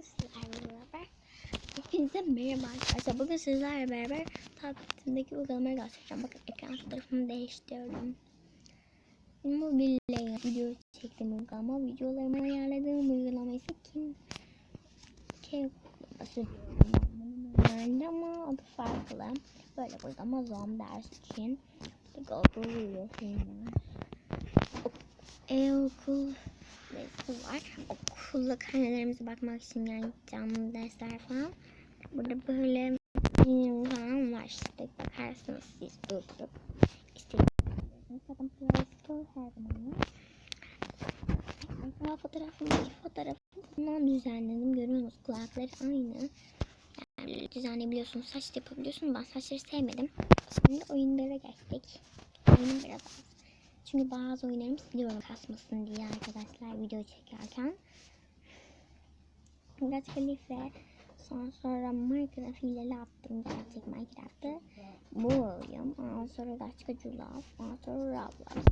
bugün sizlerle beraber Hepinize merhaba arkadaşlar. Bugün sizlerle beraber tabletimdeki uygulamayı göstereceğim. Bakın ekran fotoğrafını değiştirdim. Mobille video çektim uygulama. Videolarımı ayarladığım uygulama ise kim kim uygulaması ama adı farklı. Böyle uygulama Zoom ders için. Google Review var. E-okul dersi var. Okulda karnelerimize bakmak için yani canlı dersler falan. Burada böyle film falan var işte. Bakarsınız siz durdurup. İstediğiniz zaten Play Store her zaman var. Mesela fotoğrafımdaki fotoğrafı bundan düzenledim. Görüyorsunuz kulakları aynı. Yani düzenleyebiliyorsunuz. Saç da yapabiliyorsunuz. Ben saçları sevmedim. Şimdi oyunlara geçtik. Oyunun biraz az. Çünkü bazı oyunlarım siliyorum kasmasın diye arkadaşlar video çekerken. Biraz Khalife sonra sonra Minecraft hileli attım gerçek Minecraft'ı. Bu oyun. Ondan sonra başka Julaf. Ondan sonra Roblox.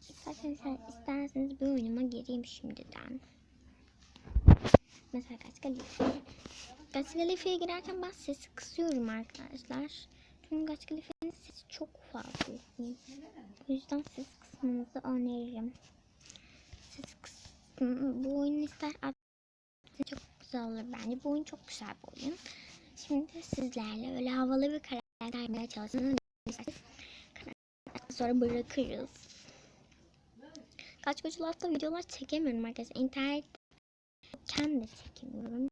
İsterseniz, isterseniz bir oyunuma gireyim şimdiden. Mesela kaç Khalife. Kaç Khalife'ye girerken ben sesi kısıyorum arkadaşlar. Çünkü sesi çok fazla. O yüzden ses kısmınızı öneririm. Ses kısmı, bu oyunu ister çok güzel olur bence. Bu oyun çok güzel bir oyun. Şimdi sizlerle öyle havalı bir karakter yapmaya çalışın. Sonra bırakırız. Kaç koçulakta videolar çekemiyorum arkadaşlar. İnternet yokken de çekemiyorum.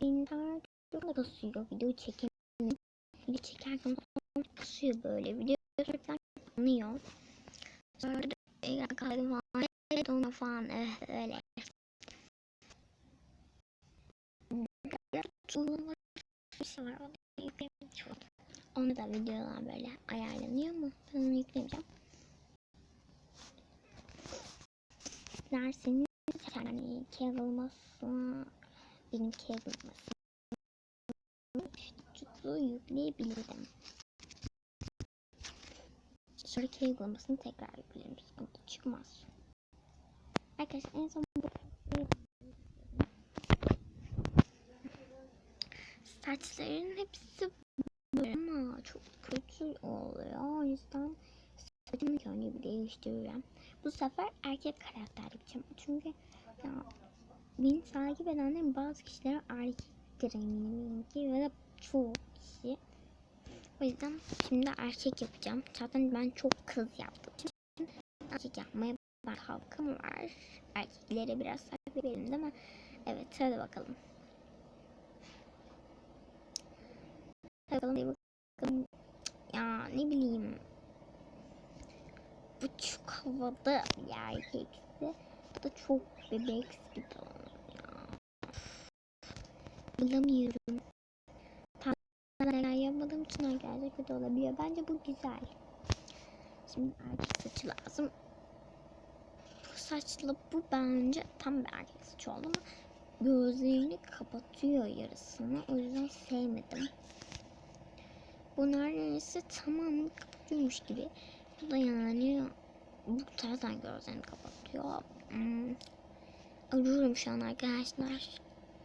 İnternet çok kasıyor. Video çekemiyorum. Video çekerken kasıyor böyle. Video çekerken anlıyor. Sonra da kaldım falan. Ona falan eh, öyle. Şey var. Onu da videolar böyle ayarlanıyor mu? Ben onu yükleyeceğim. Derseniz yani kağılması benim kağılması çocukluğu yükleyebilirim. Sonraki uygulamasını tekrar yüklerim. Sıkıntı çıkmaz. Arkadaşlar en son bu saçların hepsi böyle ama çok kötü oluyor. O yüzden saçımı önce bir değiştiriyorum. Bu sefer erkek karakter yapacağım. Çünkü ya, beni takip edenlerin bazı kişiler erkektir eminim ki ya da çoğu kişi. O yüzden şimdi erkek yapacağım. Zaten ben çok kız yaptım. Şimdi erkek yapmaya bak halkım var. Erkeklere biraz takip edelim değil mi? Evet hadi bakalım. Hadi bakalım, hadi bakalım. Ya ne bileyim. Bu çok havada bir erkekti. Bu da çok bebek gibi ya. Bulamıyorum. Tam yapmadığım için arkadaşlar kötü olabiliyor. Bence bu güzel. Şimdi erkek saçı lazım. Bu saçlı bu bence tam bir erkek saçı oldu ama gözlerini kapatıyor yarısını. O yüzden sevmedim. Bu neredeyse tamamını kapatıyormuş gibi. Bu da yani bu taraftan gözlerini kapatıyor. Hmm. Arıyorum şu an arkadaşlar.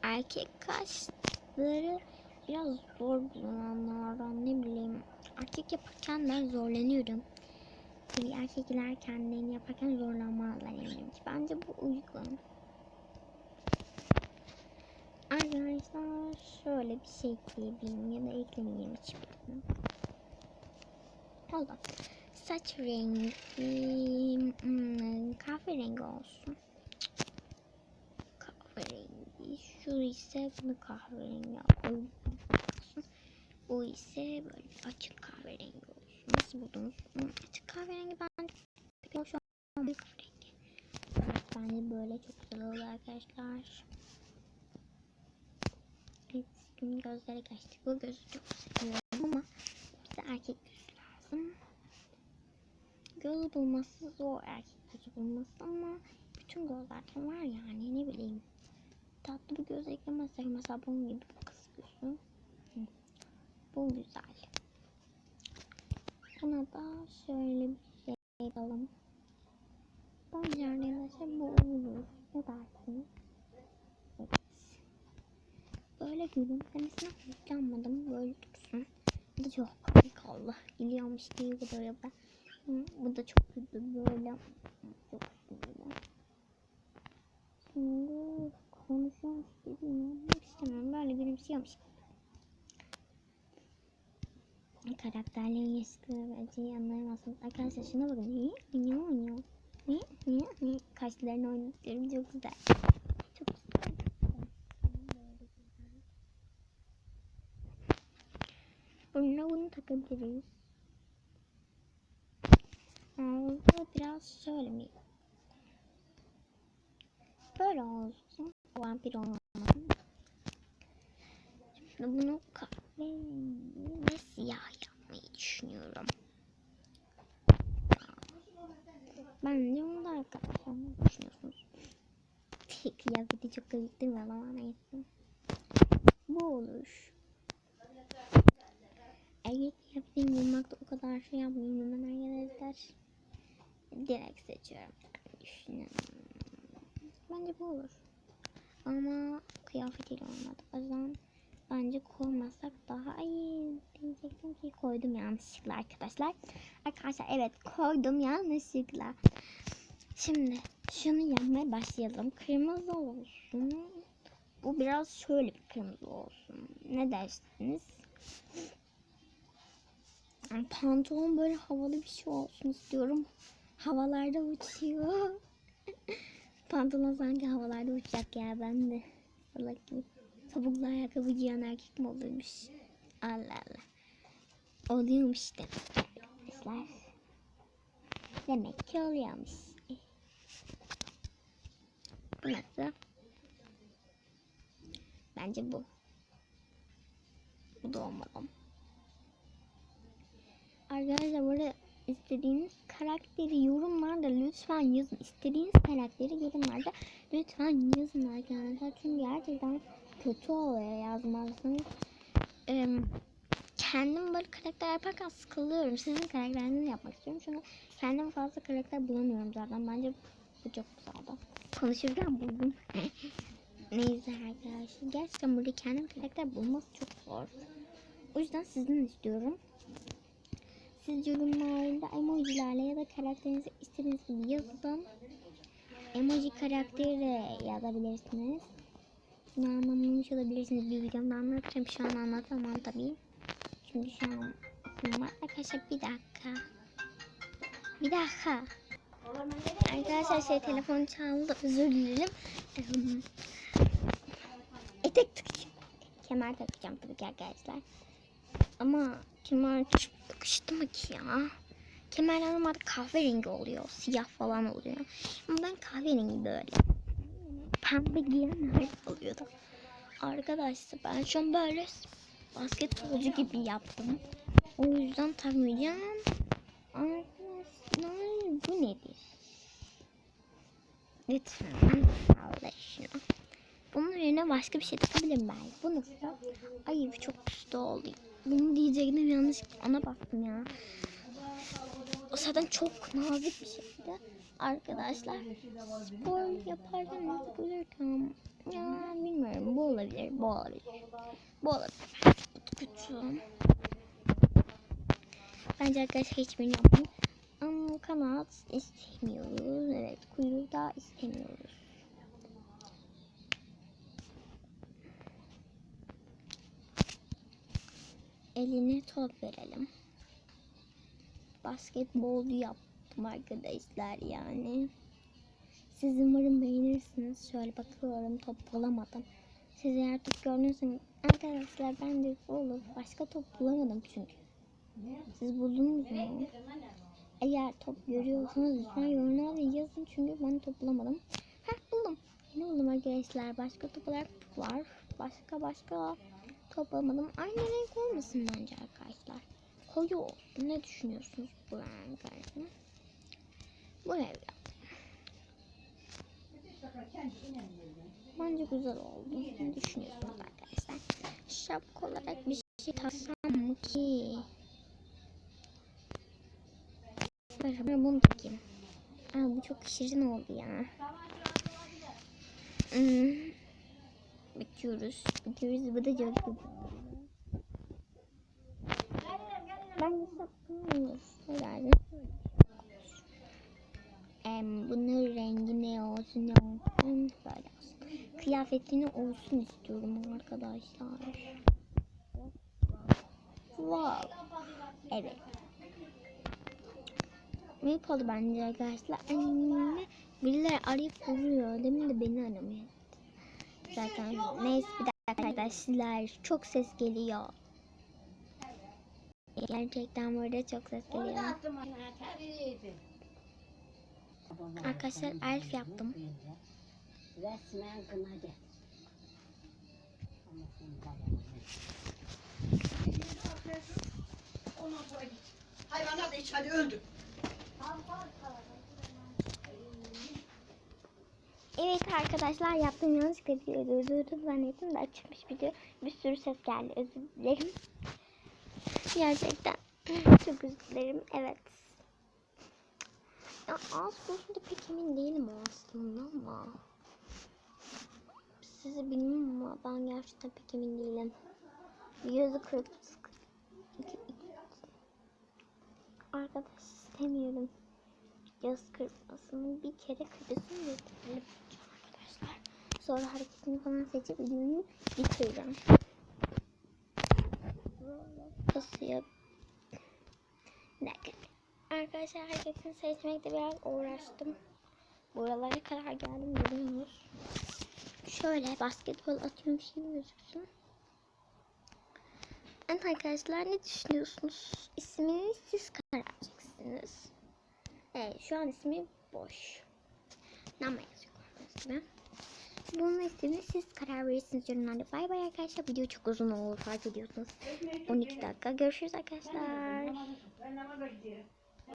Erkek kaşları biraz zor bulunanlardan ne bileyim. Erkek yaparken ben zorlanıyorum. Tabii erkekler kendilerini yaparken zorlanmazlar eminim ki. Bence bu uygun. Arkadaşlar şöyle bir şey ekleyebilirim ya da eklemeyeyim hiç bilmiyorum. Oldu. Saç rengi hmm, kahverengi olsun. Kahverengi. Şu ise bunu kahverengi koyalım. Bu ise böyle açık kahverengi olsun. Nasıl buldunuz? Açık kahverengi ben pek hoş olmadı kahverengi. Evet, bence böyle çok güzel oldu arkadaşlar. Evet, şimdi gözlere geçtik. Bu gözü çok seviyorum ama bize erkek gözü lazım. Göz bulması zor erkek gözü bulması ama bütün gözlerden var yani ne bileyim. Tatlı bir göz eklemezsek mesela bunun gibi bu kız gözü. Bu güzel. Buna da şöyle bir şey yapalım. Bence arkadaşlar bu olur. Ne dersiniz? gülüm. Kendisine hoşlanmadım. Böyle dursun. Bu da çok komik oldu. Gülüyormuş gibi duruyor ben. Bu da çok kötü böyle. Çok sinirli. Şimdi konuşuyormuş gibi yapmak istemiyorum. Böyle gülümsüyormuş. Karakterlerin yaşadığı acıyı anlayamazsınız. Arkadaşlar şuna bakın. Niye? Niye oynuyor? Niye? Niye? Niye? Kaşlarını oynatıyorum. Çok güzel. Çok güzel. Burnuna bunu takabiliriz. Ağzı biraz şöyle mi? Böyle olsun. Vampir olmasın. Şimdi bunu ve siyah yapmayı düşünüyorum. Bence onu da arkadaşlar ne düşünüyorsunuz? Kıyafeti çok kıyıktırma ama neyse. Bu olur. Eğer kıyafetini bulmakta o kadar şey yapmayayım hemen arkadaşlar. Direkt seçiyorum. Düşünüyorum. Bence bu olur. Ama kıyafetiyle olmadı. O zaman bence koymasak daha iyi diyecektim ki koydum yanlışlıkla arkadaşlar. Arkadaşlar evet koydum yanlışlıkla. Şimdi şunu yapmaya başlayalım. Kırmızı olsun. Bu biraz şöyle bir kırmızı olsun. Ne dersiniz? Yani pantolon böyle havalı bir şey olsun istiyorum. Havalarda uçuyor. pantolon sanki havalarda uçacak ya ben de. Salak gibi. Topuklu ayakkabı giyen erkek mi oluyormuş? Allah Allah. Oluyormuş işte. Arkadaşlar. Demek ki oluyormuş. Bu nasıl? Bence bu. Bu da olmalı. Arkadaşlar burada istediğiniz karakteri yorumlarda lütfen yazın. İstediğiniz karakteri yorumlarda lütfen yazın arkadaşlar. Çünkü gerçekten kötü oluyor yazmazsanız. Ee, kendim böyle karakter yaparken sıkılıyorum. Sizin karakterinizi yapmak istiyorum. Çünkü kendim fazla karakter bulamıyorum zaten. Bence bu çok güzeldi. Konuşurken buldum. Neyse arkadaşlar. Gerçekten burada kendim karakter bulması çok zor. O yüzden sizden istiyorum. Siz yorumlarda emojilerle ya da karakterinizi istediğiniz gibi yazın. Emoji karakteri yazabilirsiniz. Bunu anlamamış olabilirsiniz. Bir videomda anlatacağım. Şu an anlatamam tabii. Şimdi şu an var. Arkadaşlar bir dakika. Bir dakika. Arkadaşlar şey telefon çaldı. Özür dilerim. Ehm, Etek takacağım. Kemer takacağım tabii ki arkadaşlar. Ama kemer çok yakıştı mı ki ya? Kemer normalde kahverengi oluyor. Siyah falan oluyor. Ama ben kahverengi böyle. Pembe giyenler oluyordu. Arkadaşlar ben şu an böyle basketbolcu gibi yaptım. O yüzden takmayacağım. Arkadaşlar bu nedir? Lütfen Allah aşkına. Bunun yerine başka bir şey takabilirim belki. Bu nasıl? Ay bu çok üstü oldu. Bunu diyecektim yanlış ona baktım ya. O zaten çok nazik bir şeydi. Arkadaşlar spor yaparken takılırken ya bilmiyorum bu olabilir bu olabilir. Bu olabilir. Kötü. Bence arkadaşlar hiçbirini yapmayın. Ama kanat istemiyoruz. Evet kuyruğu da istemiyoruz. eline top verelim. Basketbolcu yaptım arkadaşlar yani. Siz umarım beğenirsiniz. Şöyle bakıyorum top bulamadım. Siz eğer top gördüyseniz arkadaşlar ben de olur. Başka top bulamadım çünkü. Siz buldunuz mu? Eğer top görüyorsanız lütfen yorumlarda yazın çünkü ben top bulamadım. Heh buldum. Yine buldum arkadaşlar. Başka top olarak var. Başka başka toplamadım. Aynı renk olmasın bence arkadaşlar. Koyu olsun. Ne düşünüyorsunuz bu renk hakkında? Bu ev Bence güzel oldu. Ne düşünüyorsunuz arkadaşlar? Şapka olarak bir şey taksam mı ki? Ben bunu takayım. Aa, bu çok şirin oldu ya. Hmm. geçiyoruz. Geçiyoruz. Bu da çok. Ben de sapkınmış. Herhalde. Bunun rengi ne olsun ne olsun böyle olsun. Kıyafetini olsun istiyorum arkadaşlar. Wow. Evet. Büyük oldu bence arkadaşlar. Annemi birileri arayıp duruyor. Demin de beni aramıyor. Zaten neyse bir dakika arkadaşlar. Çok ses geliyor. Gerçekten burada çok ses geliyor. Arkadaşlar elf yaptım. Resmen kınadı. Hayvanlar da içeride öldü. Evet arkadaşlar yaptığım yanlışlıkla videoyu durdurdum zannettim de açılmış video. Bir sürü ses geldi özür dilerim. Gerçekten çok özür dilerim evet. Ya ağız konusunda pek emin değilim aslında ama. Sizi bilmem ama ben gerçekten pek emin değilim. Gözü kırıp sık. Arkadaş istemiyorum göz kırpmasını bir kere kırpsın yeterli arkadaşlar. Sonra hareketini falan seçip videoyu bitireceğim. Kasıyor. Bir dakika. Arkadaşlar hareketini seçmekte biraz uğraştım. Buralara kadar geldim görüyorsunuz. Şöyle basketbol atıyormuş gibi gözüksün. Evet arkadaşlar ne düşünüyorsunuz? İsmini siz karar vereceksiniz. Evet şu an ismi boş. Nama yazıyor gibi. Bunun ismini siz karar verirsiniz yorumlarda. Bay bay arkadaşlar. Video çok uzun olur fark ediyorsunuz. 12 dakika. Görüşürüz arkadaşlar.